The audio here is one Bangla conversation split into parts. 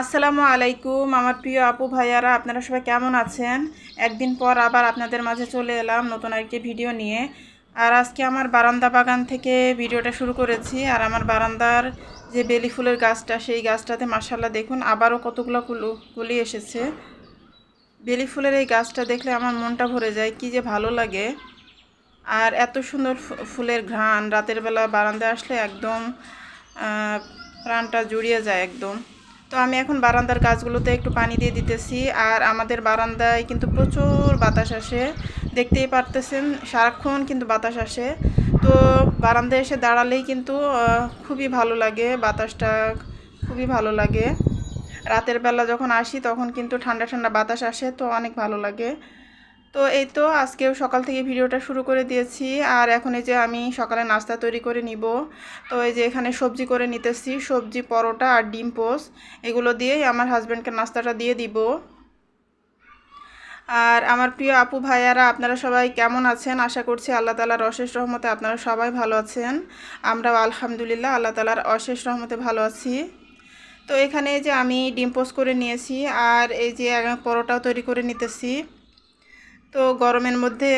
আসসালামু আলাইকুম, আমার প্রিয় আপু ভাইয়ারা, আপনারা সবাই কেমন আছেন? একদিন পর আবার আপনাদের মাঝে চলে এলাম নতুন আরেকটি ভিডিও নিয়ে। আর আজকে আমার বারান্দা বাগান থেকে ভিডিওটা শুরু করেছি। আর আমার বারান্দার যে বেলি ফুলের গাছটা, সেই গাছটাতে মাসাল্লাহ দেখুন, আবারও কতগুলো কুলু, কুলি এসেছে। বেলি ফুলের এই গাছটা দেখলে আমার মনটা ভরে যায়, কি যে ভালো লাগে। আর এত সুন্দর ফুলের ঘ্রাণ, রাতের বেলা বারান্দায় আসলে একদম প্রাণটা জুড়িয়ে যায় একদম। তো আমি এখন বারান্দার গাছগুলোতে একটু পানি দিয়ে দিতেছি। আর আমাদের বারান্দায় কিন্তু প্রচুর বাতাস আসে। দেখতেই পারতেছেন, সারাক্ষণ কিন্তু বাতাস আসে। তো বারান্দায় এসে দাঁড়ালেই কিন্তু খুবই ভালো লাগে, বাতাসটা খুবই ভালো লাগে। রাতের বেলা যখন আসি তখন কিন্তু ঠান্ডা ঠান্ডা বাতাস আসে, তো অনেক ভালো লাগে। তো এই তো আজকেও সকাল থেকে ভিডিওটা শুরু করে দিয়েছি। আর এখন এই যে আমি সকালে নাস্তা তৈরি করে নিব। তো এই যে এখানে সবজি করে নিতেছি, সবজি, পরোটা আর ডিম পোস্ট এগুলো দিয়েই আমার হাজব্যান্ডকে নাস্তাটা দিয়ে দিব। আর আমার প্রিয় আপু ভাইয়ারা, আপনারা সবাই কেমন আছেন? আশা করছি আল্লাহ তালার অশেষ রহমতে আপনারা সবাই ভালো আছেন। আমরাও আলহামদুলিল্লাহ আল্লাহ তালার অশেষ রহমতে ভালো আছি। তো এখানে যে আমি ডিম পোস্ট করে নিয়েছি। আর এই যে পরোটাও তৈরি করে নিতেছি। তো গরমের মধ্যে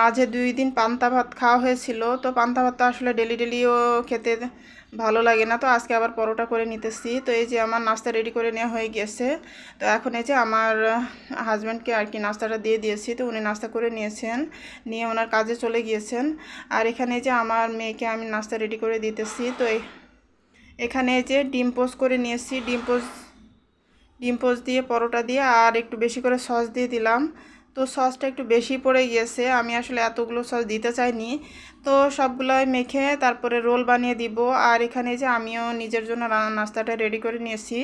মাঝে দুই দিন পান্তা ভাত খাওয়া হয়েছিল। তো পান্তা ভাত তো আসলে ডেলি ডেলিও খেতে ভালো লাগে না। তো আজকে আবার পরোটা করে নিতেছি। তো এই যে আমার নাস্তা রেডি করে নেওয়া হয়ে গেছে। তো এখন এই যে আমার হাজব্যান্ডকে আর কি নাস্তাটা দিয়ে দিয়েছি। তো উনি নাস্তা করে নিয়েছেন। নিয়ে ওনার কাজে চলে গিয়েছেন। আর এখানে যে আমার মেয়েকে আমি নাস্তা রেডি করে দিতেছি। তো এখানে যে ডিম পোস্ট করে নিয়েছি। ডিম পোস্ট ডিম পোস্ট দিয়ে পরোটা দিয়ে আর একটু বেশি করে সস দিয়ে দিলাম। তো সসটা একটু বেশি পড়ে গিয়েছে। আমি আসলে এতগুলো সস দিতে চাইনি। তো সবগুলোই মেখে তারপরে রোল বানিয়ে দিব। আর এখানে যে আমিও নিজের জন্য নাস্তাটা রেডি করে নিয়েছি।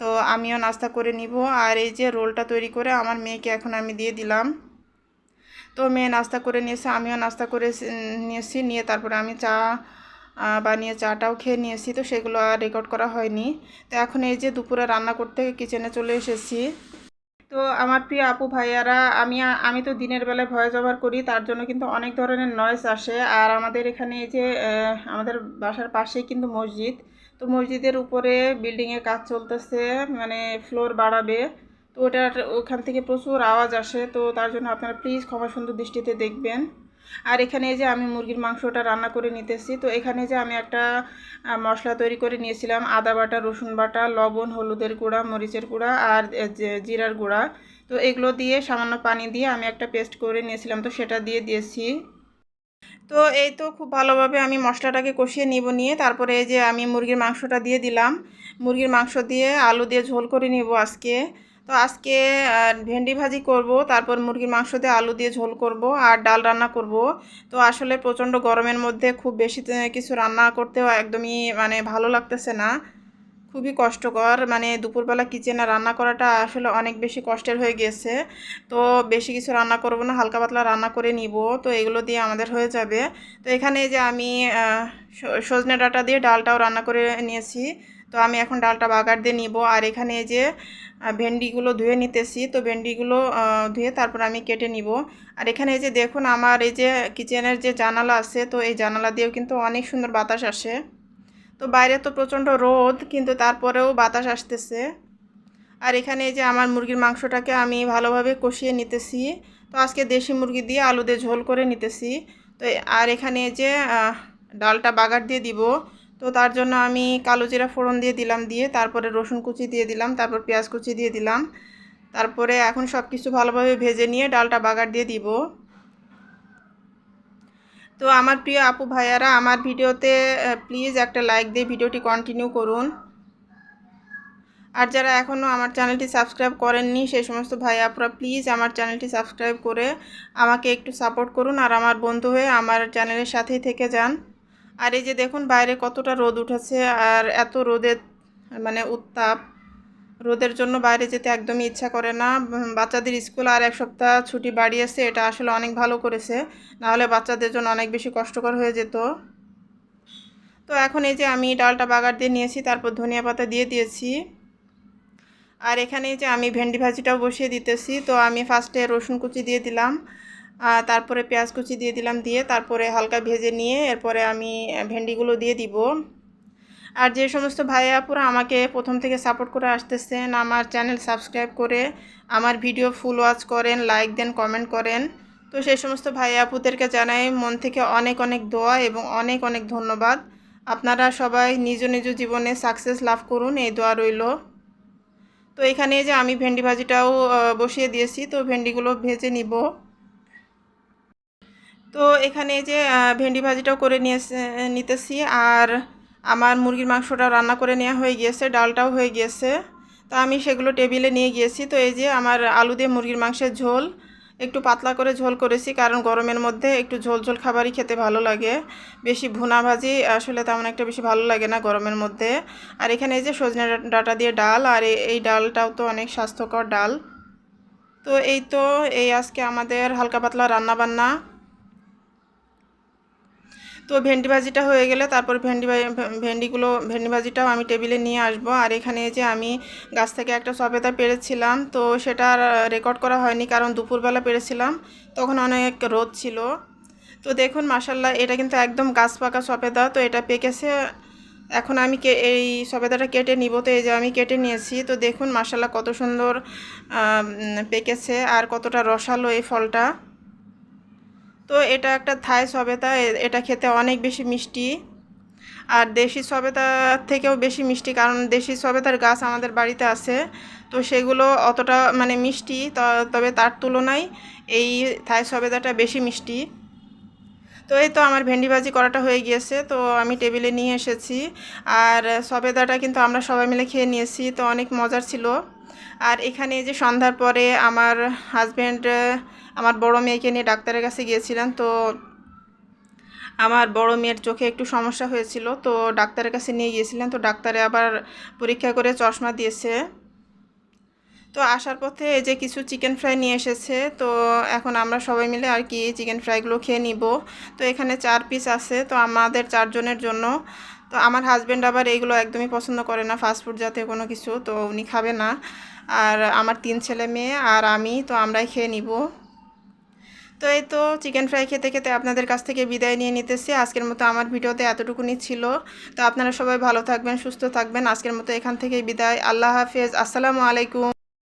তো আমিও নাস্তা করে নিব। আর এই যে রোলটা তৈরি করে আমার মেয়েকে এখন আমি দিয়ে দিলাম। তো মেয়ে নাস্তা করে নিয়েছে, আমিও নাস্তা করে নিয়েছি। নিয়ে তারপরে আমি চা বানিয়ে চাটাও খেয়ে নিয়েছি। তো সেগুলো আর রেকর্ড করা হয়নি। তো এখন এই যে দুপুরে রান্না করতে কিচেনে চলে এসেছি। তো আমার প্রিয় আপু ভাইয়ারা, আমি আমি তো দিনের বেলায় ভয়েস ওভার করি, তার জন্য কিন্তু অনেক ধরনের নয়েস আসে। আর আমাদের এখানে এই যে আমাদের বাসার পাশেই কিন্তু মসজিদ। তো মসজিদের উপরে বিল্ডিংয়ে কাজ চলতেছে মানে ফ্লোর বাড়াবে। তো ওটার ওখান থেকে প্রচুর আওয়াজ আসে, তো তার জন্য আপনারা প্লিজ ক্ষমা সুন্দর দৃষ্টিতে দেখবেন। আর এখানে যে আমি মুরগির মাংসটা রান্না করে নিতেছি, তো এখানে যে আমি একটা মশলা তৈরি করে নিয়েছিলাম, আদা বাটা, রসুন বাটা, লবণ, হলুদের গুঁড়া, মরিচের গুঁড়া আর জিরার গুঁড়া। তো এগুলো দিয়ে সামান্য পানি দিয়ে আমি একটা পেস্ট করে নিয়েছিলাম, তো সেটা দিয়ে দিয়েছি। তো এই তো খুব ভালোভাবে আমি মশলাটাকে কষিয়ে নিব নিয়ে, তারপরে এই যে আমি মুরগির মাংসটা দিয়ে দিলাম। মুরগির মাংস দিয়ে আলু দিয়ে ঝোল করে নিব আজকে। তো আজকে ভেন্ডি ভাজি করব, তারপর মুরগির মাংস দিয়ে আলু দিয়ে ঝোল করব আর ডাল রান্না করব। তো আসলে প্রচণ্ড গরমের মধ্যে খুব বেশি কিছু রান্না করতেও একদমই মানে ভালো লাগতেছে না। খুবই কষ্টকর মানে দুপুরবেলা কিচেনে রান্না করাটা আসলে অনেক বেশি কষ্টের হয়ে গেছে। তো বেশি কিছু রান্না করব না, হালকা পাতলা রান্না করে নিব, তো এগুলো দিয়ে আমাদের হয়ে যাবে। তো এখানে যে আমি সজনে ডাঁটা দিয়ে ডালটাও রান্না করে নিয়েছি। তো আমি এখন ডালটা বাগার দিয়ে নিব। আর এখানে যে ভেন্ডিগুলো ধুয়ে নিতেছি, তো ভেন্ডিগুলো ধুয়ে তারপর আমি কেটে নিব। আর এখানে যে দেখুন আমার এই যে কিচেনের যে জানালা আছে, তো এই জানালা দিয়েও কিন্তু অনেক সুন্দর বাতাস আসে। তো বাইরে তো প্রচণ্ড রোদ, কিন্তু তারপরেও বাতাস আসতেছে। আর এখানে যে আমার মুরগির মাংসটাকে আমি ভালোভাবে কষিয়ে নিতেছি। তো আজকে দেশি মুরগি দিয়ে আলু দিয়ে ঝোল করে নিতেছি। তো আর এখানে যে ডালটা বাগার দিয়ে দিব। তো তার জন্য আমি কালো জিরা ফোড়ন দিয়ে দিলাম দিয়ে তারপরে রসুন কুচি দিয়ে দিলাম, তারপর পেঁয়াজ কুচি দিয়ে দিলাম। তারপরে এখন সব কিছু ভালোভাবে ভেজে নিয়ে ডালটা বাগার দিয়ে দিব। তো আমার প্রিয় আপু ভাইয়ারা, আমার ভিডিওতে প্লিজ একটা লাইক দিয়ে ভিডিওটি কন্টিনিউ করুন। আর যারা এখনও আমার চ্যানেলটি সাবস্ক্রাইব করেননি, সেই সমস্ত ভাই আপুরা প্লিজ আমার চ্যানেলটি সাবস্ক্রাইব করে আমাকে একটু সাপোর্ট করুন। আর আমার বন্ধু হয়ে আমার চ্যানেলের সাথেই থেকে যান। আর এই যে দেখুন বাইরে কতটা রোদ উঠেছে আর এত রোদের মানে উত্তাপ। রোদের জন্য বাইরে যেতে একদমই ইচ্ছা করে না। বাচ্চাদের স্কুল আর এক সপ্তাহ ছুটি বাড়িয়েছে, এটা আসলে অনেক ভালো করেছে। নাহলে বাচ্চাদের জন্য অনেক বেশি কষ্টকর হয়ে যেত। তো এখন এই যে আমি ডালটা বাগার দিয়ে নিয়েছি, তারপর ধনিয়া পাতা দিয়ে দিয়েছি। আর এখানে যে আমি ভেন্ডি ভাজিটাও বসিয়ে দিতেছি, তো আমি ফার্স্টে রসুন কুচি দিয়ে দিলাম। তারপরে পেঁয়াজ কুচি দিয়ে দিলাম, দিয়ে তারপরে হালকা ভেজে নিয়ে এরপরে আমি ভেন্ডিগুলো দিয়ে দিব। আর যে সমস্ত ভাই আপুরা আমাকে প্রথম থেকে সাপোর্ট করে আসতেছেন, আমার চ্যানেল সাবস্ক্রাইব করে আমার ভিডিও ফুল ওয়াচ করেন লাইক দেন কমেন্ট করেন। তো সেই সমস্ত ভাই আপুদেরকে জানাই মন থেকে অনেক অনেক দোয়া এবং অনেক অনেক ধন্যবাদ। আপনারা সবাই নিজ নিজ জীবনে সাকসেস লাভ করুন, এই দোয়া রইল। তো এখানে যে আমি ভেন্ডি ভাজিটাও বসিয়ে দিয়েছি, তো ভেন্ডিগুলো ভেজে নিব। তো এখানে যে ভেন্ডি ভাজিটাও করে নিয়ে নিতেছি। আর আমার মুরগির মাংসটা রান্না করে নেওয়া হয়ে গিয়েছে, ডালটাও হয়ে গিয়েছে। তো আমি সেগুলো টেবিলে নিয়ে গিয়েছি। তো এই যে, আমার আলু দিয়ে মুরগির মাংসের ঝোল, একটু পাতলা করে ঝোল করেছি। কারণ গরমের মধ্যে একটু ঝোল ঝোল খাবারই খেতে ভালো লাগে। বেশি ভুনা ভাজি আসলে তেমন একটা বেশি ভালো লাগে না গরমের মধ্যে। আর এখানে এই যে, সজনে ডাটা দিয়ে ডাল, আর এই ডালটাও তো অনেক স্বাস্থ্যকর ডাল। তো এই তো, এই আজকে আমাদের হালকা পাতলা রান্না বান্না তো ভেন্ডি ভাজিটা হয়ে গেলে তারপর ভেন্ডি ভেন্ডিগুলো ভেন্ডি ভাজিটাও আমি টেবিলে নিয়ে আসব। আর এখানে যে আমি গাছ থেকে একটা সবেদা পেরেছিলাম, তো সেটা রেকর্ড করা হয়নি কারণ দুপুরবেলা পেরেছিলাম, তখন অনেক রোদ ছিল। তো দেখুন মাসাল্লাহ এটা কিন্তু একদম গাছ পাকা সবেদা, তো এটা পেকেছে। এখন আমি কে এই সবেদাটা কেটে নিব। তো এই যে আমি কেটে নিয়েছি, তো দেখুন মাসাল্লাহ কত সুন্দর পেকেছে। আর কতটা রসালো এই ফলটা। তো এটা একটা থাই সবেতা এটা খেতে অনেক বেশি মিষ্টি। আর দেশি সবেতা থেকেও বেশি মিষ্টি, কারণ দেশি সবেতার গাছ আমাদের বাড়িতে আছে। তো সেগুলো অতটা মানে মিষ্টি তবে তার তুলনায় এই থাই সবেদাটা বেশি মিষ্টি। তো এই তো আমার ভেন্ডি ভাজি করাটা হয়ে গিয়েছে, তো আমি টেবিলে নিয়ে এসেছি। আর সবেদাটা কিন্তু আমরা সবাই মিলে খেয়ে নিয়েছি, তো অনেক মজার ছিল। আর এখানে যে সন্ধ্যার পরে আমার হাজব্যান্ড আমার বড় মেয়েকে নিয়ে ডাক্তারের কাছে গিয়েছিলেন, তো আমার বড় মেয়ের চোখে একটু সমস্যা হয়েছিল, তো ডাক্তারের কাছে নিয়ে গিয়েছিলেন, তো ডাক্তারে আবার পরীক্ষা করে চশমা দিয়েছে। তো আসার পথে এই যে কিছু চিকেন ফ্রাই নিয়ে এসেছে, তো এখন আমরা সবাই মিলে আর কি চিকেন ফ্রাইগুলো খেয়ে নিব। তো এখানে চার পিস আছে, তো আমাদের চারজনের জন্য। তো আমার হাজব্যান্ড আবার এইগুলো একদমই পছন্দ করে না ফাস্টফুড জাতীয় কোনো কিছু, তো উনি খাবে না। আর আমার তিন ছেলে মেয়ে আর আমি, তো আমরাই খেয়ে নিব। তো এই তো চিকেন ফ্রাই খেতে খেতে আপনাদের কাছ থেকে বিদায় নিয়ে নিতেছি। আজকের মতো আমার ভিডিওতে এতটুকুনি ছিল। তো আপনারা সবাই ভালো থাকবেন, সুস্থ থাকবেন। আজকের মতো এখান থেকে বিদায়। আল্লাহ হাফেজ। আসসালামু আলাইকুম।